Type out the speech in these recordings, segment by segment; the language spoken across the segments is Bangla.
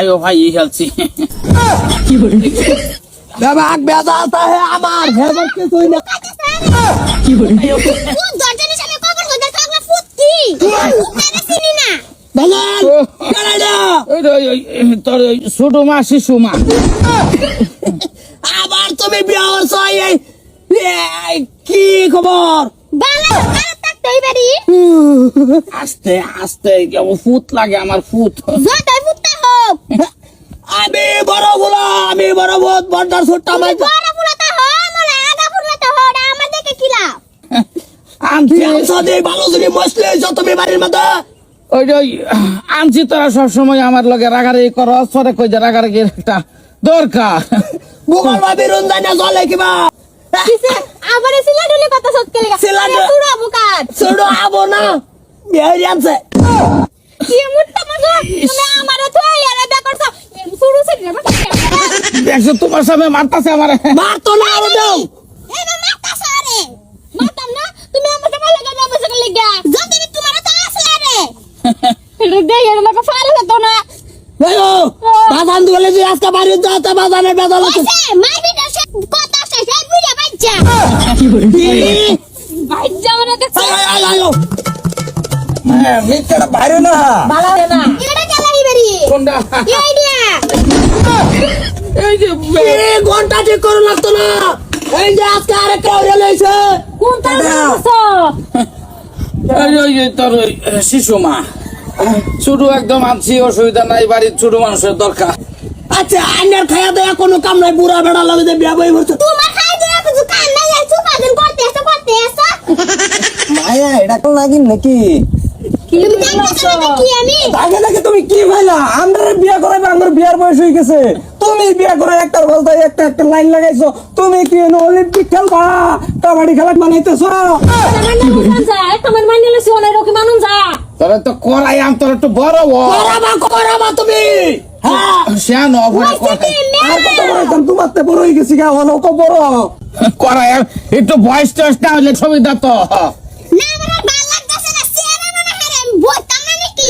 আয়ো ভাই বাবা আগ বেজা আতা হে আমার হেবার কে না দরজার সামনে কবর গদা কাগলা ফুটকি তারে চিনি না ছোট মা শিশু মা আবার তুমি বিয়া হচ্ছ এই এই, কি খবর আস্তে আস্তে কেমন ফুট লাগে আমার হোক আমি বড় বলা আমি বড় বহুত বড়দার ছোট্টা মাই বড় ফুলাতা হ মোলা আগা ফুলাতা হ আমার দেখে কি লাভ? আনছি সাদে ভালো যদি মসলে যত তুমি বাড়ির মধ্যে। ওই যে ওই আনছি তোরা সবসময় আমার লগে রাগারাগি করো পরে কই যে রাগারাগির একটা দরকার। বুকার ভাবি রঞ্জাই না জলে কিবা। কিসে আবার সিলা ডলে কথা সৎ কেলে সিলাডু- পুরো বুকাত ছোট আবো না যাচ্ছে। কি মুট্টা মজা তুমি আমারে তো এরা ব্যাপারটা শুরু থেকে দেখছ তোমার সামনে মারতাছে আমার। মার তো না আরও। দাও বাজান দুলে যে আজকে বাড়ি যাতে বাজানের মানে মিথ্যাটা বাইরে না। কোনটা? এই যে ঘণ্টা ঠিক করে লাগতো না। এই যে আজকে আরেক কাউরে লইছে কোন তারা শিশু মা। ছোট একদম আনছি অসুবিধা নাই বাড়ির ছোট মানুষের দরকার। আচ্ছা আইনের খায়া দেয়া কোনো কাম নাই বুড়া বেড়া লাগে যে বিয়া বই করছে তোমার খাই দিয়া কিছু কান নাই আছে পাগল করতে আছে করতে আছে। মায়া এটা তো লাগিন নাকি? কি আমি? আগে নাকি তুমি কি ভাইলা? আমরা বিয়া করাবে আমার বিয়ার বয়স হয়ে গেছে। তুমি বিয়া করে একটার বলতে একটা একটা লাইন লাগাইছো। তুমি কি অলিম্পিক খেলবা? কাবাডি খেলা বানাইতেছো? তোমার রকম মানুন যা তোরা তো করাই আম তোর একটু বড় হ করাবা করাবা তুমি। হ্যাঁ। শ্যান অভয় আর কত বড় হইতাম তোমার তে বড় হয়ে গেছি গা অনেক বড়। করাই একটু বয়স টয়স না হলে সুবিধা তো না আমার ভালো লাগতেছে না সিয়ারা মানে হারে আমি বলতাম না নাকি চেয়ারান একটা সিরিয়াল লাগা ভাই কি তো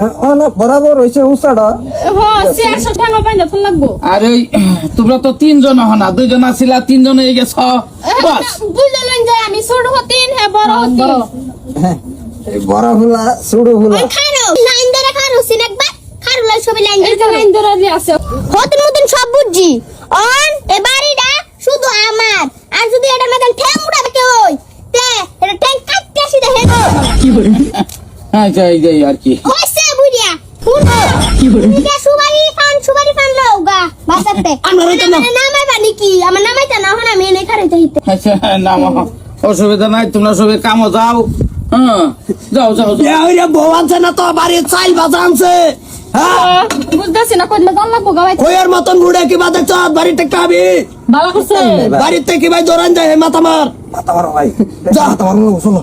হ্যাঁ ফোন লাগবো? আর তোমরা তো তিনজন হনা দুইজন তিনজন হয়ে গেছ। বাস। বুঝলেন যে আমি ছোট হতেন হ্যাঁ বড় হতেন। বড়। হুলা ছোড়ো হুলা। ওই লাইন ধরে খারো সিন একবার। খারো লাই সবই লাইন ধরে লাইন ধরে আছে হতেন মতন সব বুঝছি। অন এ বাড়িটা শুধু আমার। আর যদি এটা মতন ঠ্যাং উড়াবে কেউ তে এটা ঠ্যাং কাটতে আসি দেখে। আচ্ছা এই যে আর কি। কি সুবারি ফান সুবারি ফান লওগা বাসাতে। আমরা না। নামাই বানি কি আমার নামাইতা না হন আমি এনে খারাইতে হইতে। আচ্ছা অসুবিধা নাই তোমরা সবাই কামো যাও। হ্যাঁ যাও যাও যাও। বউ আনছে না তো? বাড়ির চাইল বাজা আনছে। হ্যাঁ? বুঝতেছি না কইলে গাল লাগবো গাওয়াই কইয়ের মতন কি বাদে চাঁদ বাড়ি টেকা ভালো করছে। বাড়িতে কি ভাই দৌড়ান যায় হে মাথা মার মাথা মারো ভাই যা। মাথা মারো শোনো।